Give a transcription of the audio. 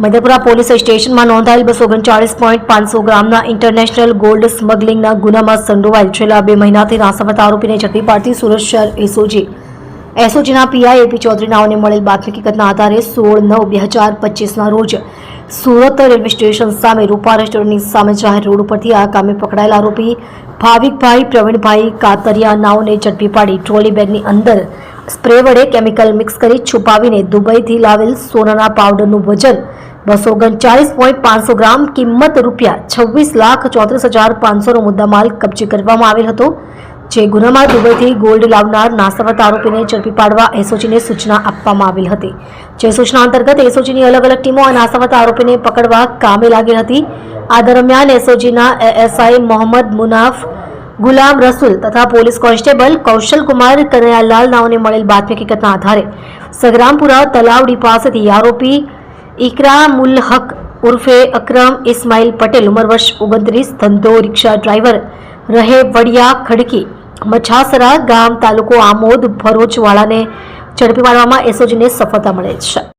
Madhepura police સ્ટેશનમાં નોંધાયેલ બસો ઓગણચાળીસ પોઈન્ટ પાંચસો ગ્રામના ઇન્ટરનેશનલ ગોલ્ડ સ્મગલિંગના ગુનામાં સંડોવાયેલ છેલ્લા બે મહિનાથી નાસમત આરોપીને ઝડપી પાડતી સુરત શહેર એસઓજી. એસઓજીના પીઆઈ એપી ચૌધરી નાઓને મળેલ બાતમી હકીકતના આધારે સોળ નવ બે હજાર પચીસના રોજ સુરત રેલવે સ્ટેશન સામે રૂપા રેસ્ટોરન્ટની સામે જાહેર રોડ ઉપરથી આ કામે પકડાયેલ આરોપી ભાવિકભાઈ પ્રવીણભાઈ કાતરિયા નાઓને ઝડપી પાડી ટ્રોલી બેગની અંદર સ્પ્રે વડે કેમિકલ મિક્સ કરી છુપાવીને દુબઈથી લાવેલ સોનાના પાવડરનું વજન બસો ઓગણચાલીસ પોઈન્ટ પાંચસો ગ્રામ કિંમત રૂપિયા છવ્વીસ લાખ ચોત્રીસ હજાર પાંચસોનો મુદ્દામાલ કબજે કરવામાં આવેલ હતો, જે ગુનામાં દુબઈથી ગોલ્ડ લાવનાર નાસવત આરોપીને ઝડપી પાડવા એસઓજીને સૂચના આપવામાં આવેલ હતી. જે સૂચના અંતર્ગત એસઓજીની અલગ અલગ ટીમો નાસવત આરોપીને પકડવા કામે લાગેલ હતી. આ દરમિયાન એસઓજીના એએસઆઈ મોહમ્મદ મુનાફ, ગુલામ રસુલ તથા પોલીસ કોન્સ્ટેબલ કૌશલ કુમાર કનૈયાલાલ નાઓને મળેલ બાતમી હકીકતના આધારે સગરામપુરા તલાવડી પાસેથી આરોપી ઇકરામુલ હક ઉર્ફે અકરમ ઇસ્માઇલ પટેલ, ઉંમર વર્ષ ઓગણત્રીસ, ધંધો, રિક્ષા ડ્રાઈવર રહે વડિયા ખડકી, મછાસરા ગામ તાલુકો આમોદ ભરૂચવાળાને ઝડપી પાડવામાં એસઓજીને સફળતા મળે છે.